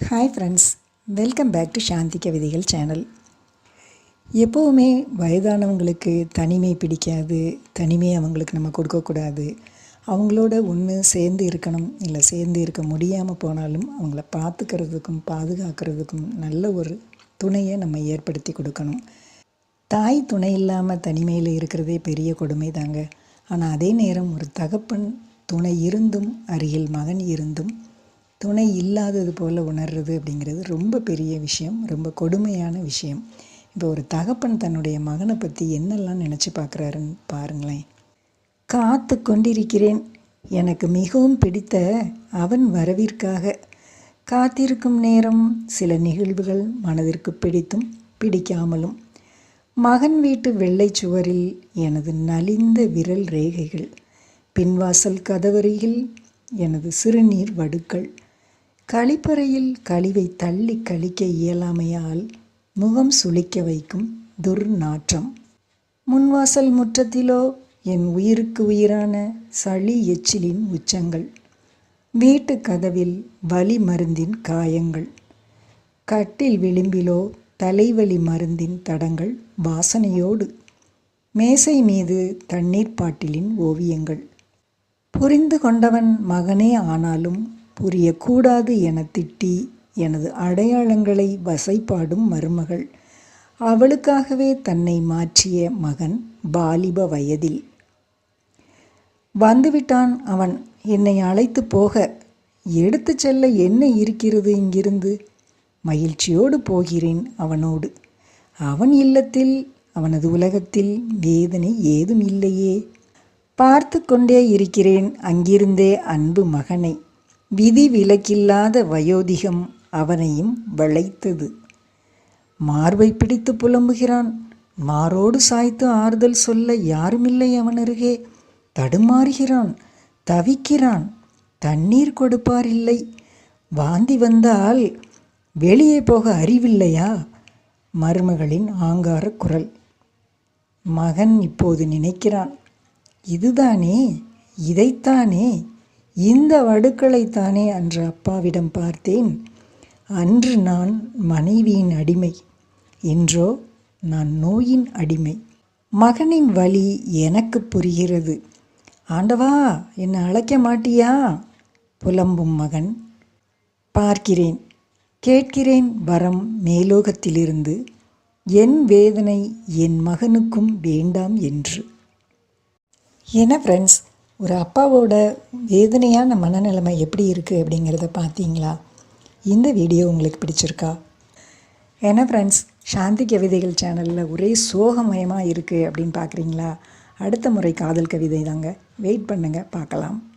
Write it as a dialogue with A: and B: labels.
A: Hi friends welcome back to Shanthi கவிதைகள் channel எப்போவுமே வயதானவங்களுக்கு தனிமை பிடிக்காது தனிமை அவங்களுக்கு நம்ம கொடுக்கக்கூடாது. அவங்களோட ஒன்று சேர்ந்து இருக்கணும் இல்லை சேர்ந்து இருக்க முடியாமல் போனாலும் அவங்கள பார்த்துக்கிறதுக்கும் பாதுகாக்கிறதுக்கும் நல்ல ஒரு துணையை நம்ம ஏற்படுத்தி கொடுக்கணும். தாய் துணை இல்லாமல் தனிமையில் இருக்கிறதே பெரிய கொடுமை தாங்க. ஆனால் அதே நேரம் ஒரு தகப்பன் துணை இருந்தும் அருகில் மகன் இருந்தும் துணை இல்லாதது போல் உணர்றது அப்படிங்கிறது ரொம்ப பெரிய விஷயம் ரொம்ப கொடுமையான விஷயம். இப்போ ஒரு தகப்பன் தன்னுடைய மகனை பற்றி என்னெல்லாம் நினச்சி பார்க்குறாருன்னு பாருங்களேன். காத்து கொண்டிருக்கிறேன். எனக்கு மிகவும் பிடித்த அவன் வரவிற்காக. காத்திருக்கும் நேரம் சில நிகழ்வுகள் மனதிற்கு பிடித்தும் பிடிக்காமலும். மகன் வீட்டு வெள்ளை சுவரில் எனது நலிந்த விரல் ரேகைகள். பின்வாசல் கதவருகில் எனது சிறுநீர் வடுக்கள். கழிப்பறையில் கழிவை தள்ளி கழிக்க இயலாமையால் முகம் சுளிக்க வைக்கும் துர்நாற்றம். முன்வாசல் முற்றத்திலோ என் உயிருக்கு உயிரான சளி எச்சிலின் உச்சங்கள். வீட்டு கதவில் வலி மருந்தின் காயங்கள். கட்டில் விளிம்பிலோ தலைவலி மருந்தின் தடங்கள் வாசனையோடு. மேசை மீது தண்ணீர் பாட்டிலின் ஓவியங்கள். புரிந்து கொண்டவன் மகனே ஆனாலும் புரியக்கூடாது என திட்டி எனது அடையாளங்களை வசைப்பாடும் மருமகள். அவளுக்காகவே தன்னை மாற்றிய மகன் பாலிப வயதில். வந்துவிட்டான் அவன். என்னை அழைத்து போக. எடுத்து செல்ல என்ன இருக்கிறது இங்கிருந்து? மகிழ்ச்சியோடு போகிறேன் அவனோடு. அவன் இல்லத்தில் அவனது உலகத்தில் வேதனை ஏதும் இல்லையே. பார்த்து கொண்டே இருக்கிறேன் அங்கிருந்தே அன்பு மகனை. விதி விலக்கில்லாத வயோதிகம் அவனையும் வளைத்தது. மார்பை பிடித்து புலம்புகிறான். மாரோடு சாய்த்து ஆறுதல் சொல்ல யாருமில்லை அவனருகே. தடுமாறுகிறான். தவிக்கிறான். தண்ணீர் கொடுப்பார் இல்லை வாந்தி வந்தால் வெளியே போக அறிவில்லையா? மருமகளின் ஆங்கார குரல். மகன் இப்போது நினைக்கிறான். இதுதானே? இதைத்தானே? இந்த வடுக்களைத்தானே அன்று அப்பாவிடம் பார்த்தேன். அன்று நான் மனைவியின் அடிமை. இன்றோ நான் நோயின் அடிமை. மகனின் வழி எனக்கு புரிகிறது. ஆண்டவா என்னை அழைக்க மாட்டியா? புலம்பும் மகன் பார்க்கிறேன். கேட்கிறேன் வரம் மேலோகத்திலிருந்து. என் வேதனை என் மகனுக்கும் வேண்டாம் என்று. என ஃப்ரெண்ட்ஸ் ஒரு அப்பாவோட வேதனையான மனநிலைமை எப்படி இருக்குது அப்படிங்கிறத பார்த்தீங்களா? இந்த வீடியோ உங்களுக்கு பிடிச்சிருக்கா? ஏன்னா ஃப்ரெண்ட்ஸ் சாந்தி கவிதைகள் சேனலில் ஒரே சோகமயமாக இருக்குது அப்படின்னு பார்க்குறீங்களா? அடுத்த முறை காதல் கவிதை தாங்க. வெயிட் பண்ணுங்கள் பார்க்கலாம்.